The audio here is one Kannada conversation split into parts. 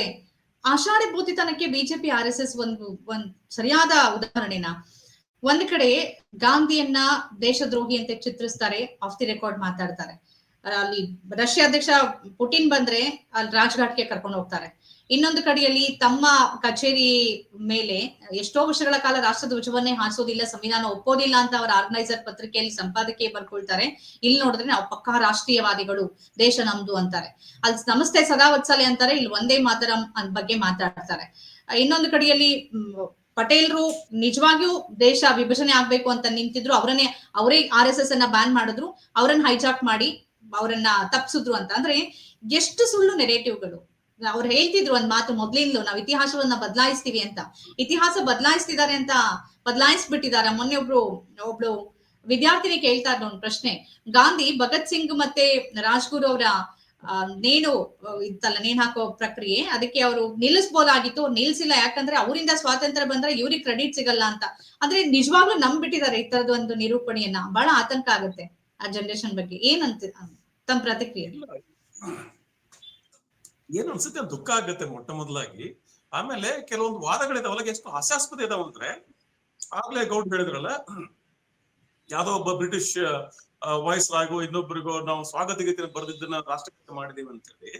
ಕಡೆ ಆಷಾಢ ಭೂತಿತನಕ್ಕೆ ಬಿಜೆಪಿ, ಆರ್ ಎಸ್ ಎಸ್ ಒಂದು, ಒಂದ್ ಸರಿಯಾದ ಉದಾಹರಣೆನ. ಒಂದ್ ಕಡೆ ಗಾಂಧಿಯನ್ನ ದೇಶದ್ರೋಹಿ ಅಂತ ಚಿತ್ರಿಸ್ತಾರೆ ಆಫ್ ದಿ ರೆಕಾರ್ಡ್ ಮಾತಾಡ್ತಾರೆ. ಅಲ್ಲಿ ರಷ್ಯಾ ಅಧ್ಯಕ್ಷ ಪುಟಿನ್ ಬಂದ್ರೆ ಅಲ್ಲಿ ರಾಜ್ಘಾಟ್ಗೆ ಕರ್ಕೊಂಡು ಹೋಗ್ತಾರೆ. ಇನ್ನೊಂದು ಕಡೆಯಲ್ಲಿ ತಮ್ಮ ಕಚೇರಿ ಮೇಲೆ ಎಷ್ಟೋ ವರ್ಷಗಳ ಕಾಲ ರಾಷ್ಟ್ರ ಧ್ವಜವನ್ನೇ ಹಾರಿಸೋದಿಲ್ಲ, ಸಂವಿಧಾನ ಒಪ್ಪೋದಿಲ್ಲ ಅಂತ ಅವರ ಆರ್ಗನೈಸರ್ ಪತ್ರಿಕೆಯಲ್ಲಿ ಸಂಪಾದಕಿ ಬರ್ಕೊಳ್ತಾರೆ. ಇಲ್ಲಿ ನೋಡಿದ್ರೆ ನಾವು ಪಕ್ಕಾ ರಾಷ್ಟ್ರೀಯವಾದಿಗಳು, ದೇಶ ನಮ್ದು ಅಂತಾರೆ. ಅಲ್ಲಿ ನಮಸ್ತೆ ಸದಾ ವತ್ಸಲೆ ಅಂತಾರೆ, ಇಲ್ಲಿ ಒಂದೇ ಮಾತರಂ ಬಗ್ಗೆ ಮಾತಾಡ್ತಾರೆ. ಇನ್ನೊಂದು ಕಡೆಯಲ್ಲಿ ಪಟೇಲ್ರು ನಿಜವಾಗಿಯೂ ದೇಶ ವಿಭಜನೆ ಆಗ್ಬೇಕು ಅಂತ ನಿಂತಿದ್ರು, ಅವರನ್ನೇ, ಅವರೇ ಆರ್ ಎಸ್ ಎಸ್ ಅನ್ನ ಬ್ಯಾನ್ ಮಾಡಿದ್ರು, ಅವರನ್ನ ಹೈಜಾಕ್ ಮಾಡಿ ಅವರನ್ನ ತಪ್ಸಿದ್ರು ಅಂತ. ಅಂದ್ರೆ ಎಷ್ಟು ಸುಳ್ಳು ನೆರೇಟಿವ್ಗಳು ಅವ್ರು ಹೇಳ್ತಿದ್ರು ಒಂದ್ ಮಾತು ಮೊದ್ಲಿಂದಲೂ, ನಾವು ಇತಿಹಾಸವನ್ನ ಬದಲಾಯಿಸ್ತೀವಿ ಅಂತ. ಇತಿಹಾಸ ಬದಲಾಯಿಸ್ತಿದ್ದಾರೆ ಅಂತ ಬದಲಾಯಿಸ್ಬಿಟ್ಟಿದ್ದಾರೆ ಮೊನ್ನೆ ಒಬ್ರು, ಒಬ್ಳು ವಿದ್ಯಾರ್ಥಿನಿ ಕೇಳ್ತಾ ಇದ್ದ ಒಂದು ಪ್ರಶ್ನೆ. ಗಾಂಧಿ, ಭಗತ್ ಸಿಂಗ್ ಮತ್ತೆ ರಾಜ್ಗುರು ಅವರ ನೇಣು, ಇತ್ತಲ್ಲ, ನೇಣು ಹಾಕೋ ಪ್ರಕ್ರಿಯೆ, ಅದಕ್ಕೆ ಅವರು ನಿಲ್ಲಿಸ್ಬೋದಾಗಿತ್ತು. ನಿಲ್ಸಿಲ್ಲ. ಯಾಕಂದ್ರೆ ಅವರಿಂದ ಸ್ವಾತಂತ್ರ್ಯ ಬಂದ್ರೆ ಇವ್ರಿಗೆ ಕ್ರೆಡಿಟ್ ಸಿಗಲ್ಲ ಅಂತ. ಅಂದ್ರೆ ನಿಜವಾಗ್ಲೂ ನಂಬಿಟ್ಟಿದ್ದಾರೆ ಈ ತರದ ಒಂದು ನಿರೂಪಣೆಯನ್ನ. ಬಹಳ ಆತಂಕ ಆಗುತ್ತೆ ಆ ಜನರೇಷನ್ ಬಗ್ಗೆ. ಏನಂತ ತಮ್ಮ ಪ್ರತಿಕ್ರಿಯೆ? ಏನ್ ಅನ್ಸುತ್ತೆ ದುಃಖ ಆಗುತ್ತೆ ಮೊಟ್ಟ ಮೊದಲಾಗಿ. ಆಮೇಲೆ ಕೆಲವೊಂದು ವಾದಗಳಿದಾವಲ್ಲ ಎಷ್ಟು ಹಾಸ್ಯಾಸ್ಪದ ಇದಾವಂದ್ರೆ ಆಗ್ಲೇ ಗೌಡ್ ಹೇಳಿದ್ರಲ್ಲ, ಯಾವ್ದೋ ಒಬ್ಬ ಬ್ರಿಟಿಷ್ ವಾಯ್ಸ್ ಆಗೋ ಇನ್ನೊಬ್ಬರಿಗೋ ನಾವು ಸ್ವಾಗತ ಗೀತೆ ಬರೆದಿದ್ದನ್ನ ರಾಷ್ಟ್ರಗೀತೆ ಮಾಡಿದೀವಿ ಅಂತ ಹೇಳಿ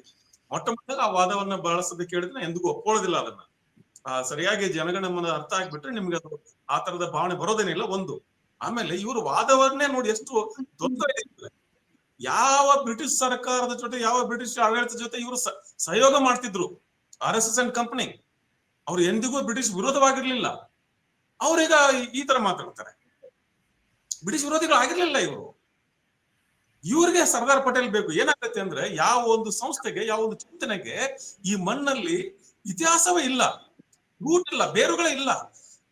ಮೊಟ್ಟ ಮೊದಲ ಆ ವಾದವನ್ನ ಬಳಸೋದಕ್ಕೆ ಹೇಳಿದ್ರೆ ಎಂದಿಗೂ ಒಪ್ಕೊಳ್ಳೋದಿಲ್ಲ ಅದನ್ನ. ಆ, ಸರಿಯಾಗಿ ಜನಗಣಮನ ಅರ್ಥ ಆಗ್ಬಿಟ್ರೆ ನಿಮ್ಗೆ ಅದು ಆ ತರದ ಭಾವನೆ ಬರೋದೇನಿಲ್ಲ. ಒಂದು, ಆಮೇಲೆ ಇವರು ವಾದವನ್ನೇ ನೋಡಿ ಎಷ್ಟು ಇದೆ ಯಾವ ಬ್ರಿಟಿಷ್ ಸರ್ಕಾರದ ಜೊತೆ, ಯಾವ ಬ್ರಿಟಿಷ್ ಆಡಳಿತದ ಜೊತೆ ಇವರು ಸಹಯೋಗ ಮಾಡ್ತಿದ್ರು? R S S and company. ಅವ್ರು ಎಂದಿಗೂ ಬ್ರಿಟಿಷ್ ವಿರೋಧವಾಗಿರ್ಲಿಲ್ಲ. ಅವ್ರೀಗ ಈ ತರ ಮಾತಾಡ್ತಾರೆ. ಬ್ರಿಟಿಷ್ ವಿರೋಧಿಗಳು ಆಗಿರ್ಲಿಲ್ಲ ಇವರು. ಇವ್ರಿಗೆ ಸರ್ದಾರ್ ಪಟೇಲ್ ಬೇಕು. ಏನಾಗುತ್ತೆ ಅಂದ್ರೆ, ಯಾವ ಒಂದು ಸಂಸ್ಥೆಗೆ, ಯಾವ ಒಂದು ಚಿಂತನೆಗೆ ಈ ಮಣ್ಣಲ್ಲಿ ಇತಿಹಾಸವೇ ಇಲ್ಲ. ರೂಟ್ ಇಲ್ಲ, ಬೇರುಗಳೇ ಇಲ್ಲ.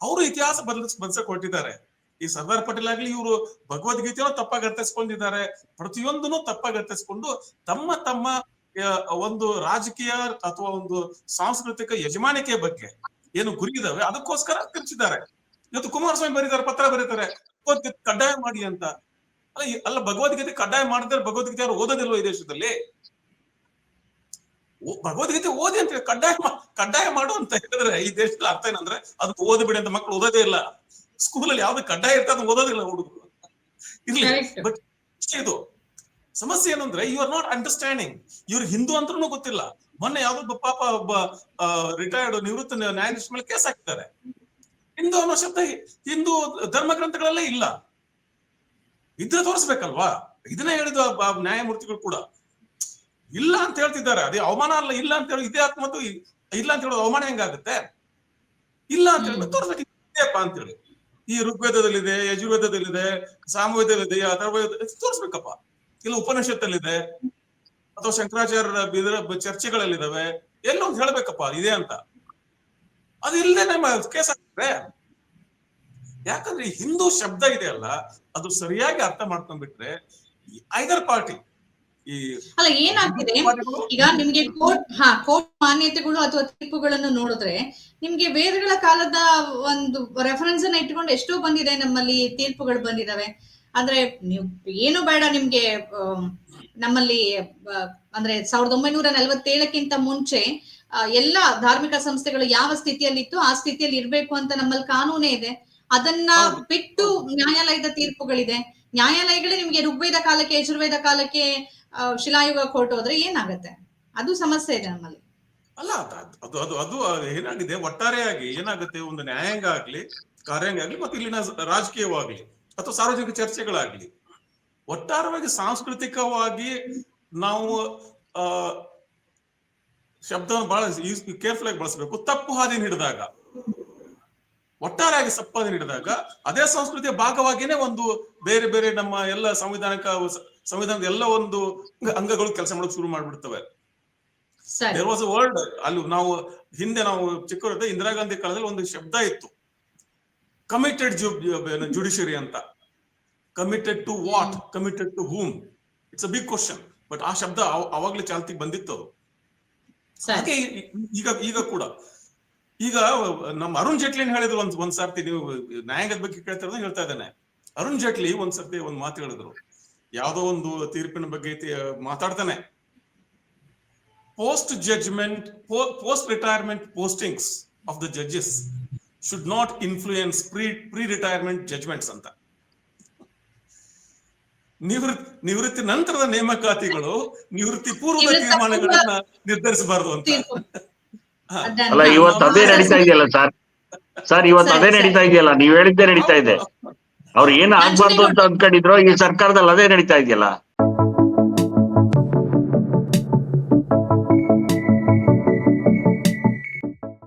ಅವರು ಇತಿಹಾಸ ಬದಲಿಸ್ ಬದಲಿಸಕ್ ಹೊರಟಿದ್ದಾರೆ ಈ ಸರ್ದಾರ್ ಪಟೇಲ್ ಆಗ್ಲಿ ಇವರು ಭಗವದ್ಗೀತೆಯನ್ನು ತಪ್ಪಾಗಿ ಅರ್ಥೈಸ್ಕೊಂಡಿದ್ದಾರೆ. ಪ್ರತಿಯೊಂದನ್ನು ತಪ್ಪಾಗಿ ಅರ್ಥೈಸ್ಕೊಂಡು ತಮ್ಮ ತಮ್ಮ ಒಂದು ರಾಜಕೀಯ ಅಥವಾ ಒಂದು ಸಾಂಸ್ಕೃತಿಕ ಯಜಮಾನಿಕೆಯ ಬಗ್ಗೆ ಏನು ಗುರಿ ಇದಾವೆ, ಅದಕ್ಕೋಸ್ಕರ ತಿರ್ಚಿದ್ದಾರೆ. ಇವತ್ತು ಕುಮಾರಸ್ವಾಮಿ ಬರೀತಾರೆ, ಪತ್ರ ಬರೀತಾರೆ. ಕಡ್ಡಾಯ ಮಾಡಿ ಅಂತ. ಅಲ್ಲ ಭಗವದ್ಗೀತೆ ಕಡ್ಡಾಯ ಮಾಡಿದ್ರೆ ಭಗವದ್ಗೀತೆ ಯಾರು ಓದೋದಿಲ್ವ ಈ ದೇಶದಲ್ಲಿ? ಭಗವದ್ಗೀತೆ ಓದಿ ಅಂತ ಕಡ್ಡಾಯ ಕಡ್ಡಾಯ ಮಾಡು ಅಂತ ಹೇಳಿದ್ರೆ ಈ ದೇಶದಲ್ಲಿ ಅರ್ಥ ಏನಂದ್ರೆ, ಅದಕ್ಕೆ ಓದಬೇಡಿ ಅಂತ ಮಕ್ಕಳು ಓದೋದೇ ಇಲ್ಲ. ಸ್ಕೂಲಲ್ಲಿ ಯಾವ್ದು ಕಡ್ಡಾಯ ಇರ್ತದೆ ಅದನ್ನ ಓದೋದಿಲ್ಲ ಹುಡುಗರು. ಇರ್ಲಿ. ಬಟ್ ಇದು. ಸಮಸ್ಯೆ ಏನಂದ್ರೆ ಯು ಆರ್ ನಾಟ್ ಅಂಡರ್ಸ್ಟ್ಯಾಂಡಿಂಗ್ ಇವ್ರು ಹಿಂದೂ ಅಂದ್ರೂ ಗೊತ್ತಿಲ್ಲ. ಮೊನ್ನೆ ಯಾವ್ದೊಬ್ಬ ಪಾಪ ಒಬ್ಬ ರಿಟೈರ್ಡ್ ನಿವೃತ್ತ ನ್ಯಾಯಾಧೀಶ ಮೇಲೆ ಕೇಸ್ ಹಾಕ್ತಾರೆ ಹಿಂದೂ ಅನ್ನೋ ಶಬ್ದ ಹಿಂದೂ ಧರ್ಮ ಗ್ರಂಥಗಳಲ್ಲೇ ಇಲ್ಲ. ಇದ್ರೆ ತೋರಿಸ್ಬೇಕಲ್ವಾ? ಇದನ್ನೇ ಹೇಳಿದ ನ್ಯಾಯಮೂರ್ತಿಗಳು ಕೂಡ. ಇಲ್ಲ ಅಂತ ಹೇಳ್ತಿದ್ದಾರೆ. ಅದೇ ಅವಮಾನ ಅಲ್ಲ ಇಲ್ಲ ಅಂತ ಹೇಳಿ ಇದೇ ಆತ್ಮದ್ದು ಇಲ್ಲ ಅಂತ ಹೇಳೋದು ಅವಮಾನ ಹೆಂಗಾಗುತ್ತೆ? ಇಲ್ಲ ಅಂತ ಹೇಳಿ ತೋರಿಸ್ಬೇಕು. ಇದೆಯಪ್ಪ ಅಂತ ಹೇಳಿ. ಈ ಋಗ್ವೇದದಲ್ಲಿದೆ, ಯಜುರ್ವೇದದಲ್ಲಿದೆ, ಸಾಮವೇದದಲ್ಲಿದೆ ಅಥರ್ವವೇದ ತೋರಿಸ್ಬೇಕಪ್ಪ. ಇಲ್ಲ ಉಪನಿಷತ್ತಲ್ಲಿದೆ, ಅಥವಾ ಶಂಕರಾಚಾರ್ಯರ ಇದರ ಚರ್ಚೆಗಳಲ್ಲಿದ್ದಾವೆ ಎಲ್ಲೊಂದು ಹೇಳ್ಬೇಕಪ್ಪ, ಇದೆ ಅಂತ. ಅದು ಇಲ್ಲದೆ ನಮ್ಮ ಕೇಸ್ ಆಗ್ತದೆ. ಯಾಕಂದ್ರೆ ಹಿಂದೂ ಶಬ್ದ ಇದೆ ಅಲ್ಲ, ಅದು ಸರಿಯಾಗಿ ಅರ್ಥ ಮಾಡ್ಕೊಂಡ್ಬಿಟ್ರೆ ಐದರ್ ಪಾರ್ಟಿ ಅಲ್ಲ ಏನಾಗ್ತಿದೆ ಈಗ ನಿಮ್ಗೆ ಕೋರ್ಟ್ ಹಾ ಕೋರ್ಟ್ ಮಾನ್ಯತೆಗಳು ಅಥವಾ ತೀರ್ಪುಗಳನ್ನು ನೋಡಿದ್ರೆ ನಿಮ್ಗೆ ವೇದಗಳ ಕಾಲದ ಒಂದು ರೆಫರೆನ್ಸ್ ಅನ್ನ ಇಟ್ಕೊಂಡು ಎಷ್ಟೋ ಬಂದಿದೆ ನಮ್ಮಲ್ಲಿ ತೀರ್ಪುಗಳು ಬಂದಿದಾವೆ. ಅಂದ್ರೆ ನೀವು ಏನು ಬೇಡ ನಿಮ್ಗೆ ನಮ್ಮಲ್ಲಿ ಅಂದ್ರೆ ಸಾವಿರದ ಒಂಬೈನೂರ ನಲವತ್ತೇಳಕ್ಕಿಂತ ಮುಂಚೆ ಎಲ್ಲ ಎಲ್ಲಾ ಧಾರ್ಮಿಕ ಸಂಸ್ಥೆಗಳು ಯಾವ ಸ್ಥಿತಿಯಲ್ಲಿ ಇತ್ತು ಆ ಸ್ಥಿತಿಯಲ್ಲಿ ಇರ್ಬೇಕು ಅಂತ ನಮ್ಮಲ್ಲಿ ಕಾನೂನೇ ಇದೆ. ಅದನ್ನ ಬಿಟ್ಟು ನ್ಯಾಯಾಲಯದ ತೀರ್ಪುಗಳಿದೆ. ನ್ಯಾಯಾಲಯಗಳೇ ನಿಮ್ಗೆ ಋಗ್ವೇದ ಕಾಲಕ್ಕೆ ಯಜುರ್ವೇದ ಕಾಲಕ್ಕೆ ಆ, ಕೋರ್ಟ್ ಹೋದ್ರೆ ಏನಾಗತ್ತೆ? ಅದು ಸಮಸ್ಯೆ ಇದೆ ನಮ್ಮಲ್ಲಿ. ಅಲ್ಲ ಅದು ಅದು ಅದು ಏನಾಗಿದೆ? ಒಟ್ಟಾರೆಯಾಗಿ ಏನಾಗುತ್ತೆ? ಒಂದು ನ್ಯಾಯಾಂಗ ಆಗ್ಲಿ ಕಾರ್ಯಾಂಗ ಆಗ್ಲಿ ಮತ್ತೆ ಇಲ್ಲಿನ ರಾಜಕೀಯವಾಗ್ಲಿ ಅಥವಾ ಸಾರ್ವಜನಿಕ ಚರ್ಚೆಗಳಾಗ್ಲಿ. ಒಟ್ಟಾರವಾಗಿ ಸಾಂಸ್ಕೃತಿಕವಾಗಿ ನಾವು ಆ ಶಬ್ದ ಬಹಳ ಕೇರ್ಫುಲ್ ಆಗಿ ಬಳಸಬೇಕು. ತಪ್ಪು ಹಾದಿ ಹಿಡಿದಾಗ. ಒಟ್ಟಾರೆಯಾಗಿ ಸಪ್ಪಾದಿ ಹಿಡಿದಾಗ ಅದೇ ಸಂಸ್ಕೃತಿಯ ಭಾಗವಾಗಿನೇ ಒಂದು ಬೇರೆ ಬೇರೆ ನಮ್ಮ ಎಲ್ಲ ಸಂವಿಧಾನಿಕ ಸಂವಿಧಾನದ ಎಲ್ಲ ಒಂದು ಅಂಗಗಳು ಕೆಲಸ ಮಾಡೋಕೆ ಶುರು ಮಾಡ್ಬಿಡ್ತವೆ. ದೇರ್ ವಾಸ್ ಅ ವರ್ಡ್ ಅಲ್ಲಿ ನಾವು ಹಿಂದೆ ನಾವು ಚಿಕ್ಕವರಿದ್ದ ಇಂದಿರಾ ಗಾಂಧಿ ಕಾಲದಲ್ಲಿ ಒಂದು ಶಬ್ದ ಇತ್ತು. ಕಮಿಟೆಡ್ ಜುಡಿಷಿಯರಿ ಅಂತ. Committed to what committed to whom it's a big question but ಆ ಶಬ್ದ ಅವ- ಅವಾಗ್ಲೇ ಚಾಲ್ತಿಗೆ ಬಂದಿತ್ತು ಅದು. ಹಾಗೆ ಈಗ ಈಗ ಕೂಡ. ಈಗ ನಮ್ಮ ಅರುಣ್ ಜೇಟ್ಲಿ ಏನ್ ಹೇಳಿದ್ರು ಒಂದ್ ಒಂದ್ ಸರ್ತಿ ನೀವು ನ್ಯಾಯಾಂಗದ ಬಗ್ಗೆ ಕೇಳ್ತಾರ ಹೇಳ್ತಾ ಇದ್ದಾನೆ. ಅರುಣ್ ಜೇಟ್ಲಿ ಒಂದ್ ಸರ್ತಿ ಒಂದ್ ಮಾತು ಹೇಳಿದ್ರು. ಯಾವ್ದೋ ಒಂದು ತೀರ್ಪಿನ ಬಗ್ಗೆ ಮಾತಾಡ್ತಾನೆ. Post judgment post retirement postings of the judges should not influence pre pre retirement judgments ಅಂತ. ನಿವೃತ್ತಿ ನಿವೃತ್ತಿ ನಂತರದ ನೇಮಕಾತಿಗಳು ನಿವೃತ್ತಿ ಪೂರ್ವದ ತೀರ್ಮಾನಗಳನ್ನ ನಿರ್ಧರಿಸಬಾರದು ಅಂತ. ಅಲ್ಲ ಇವತ್ತು ಅದೇ ನಡೀತಾ ಇದೆಯಲ್ಲ ಸರ್? ಸರ್ ಇವತ್ತು ಅದೇ. ನಡೀತಾ ಇದೆಯಲ್ಲ? ನೀವ್ ಹೇಳಿದ್ದೇ ನಡೀತಾ ಇದೆ. ಅವ್ರು ಏನ್ ಆಗ್ಬಾರ್ದು ಅಂತ ಅನ್ಕೊಂಡಿದ್ರು ಈ ಸರ್ಕಾರದಲ್ಲಿ ಅದೇ ನಡೀತಾ ಇದೆಯಲ್ಲ?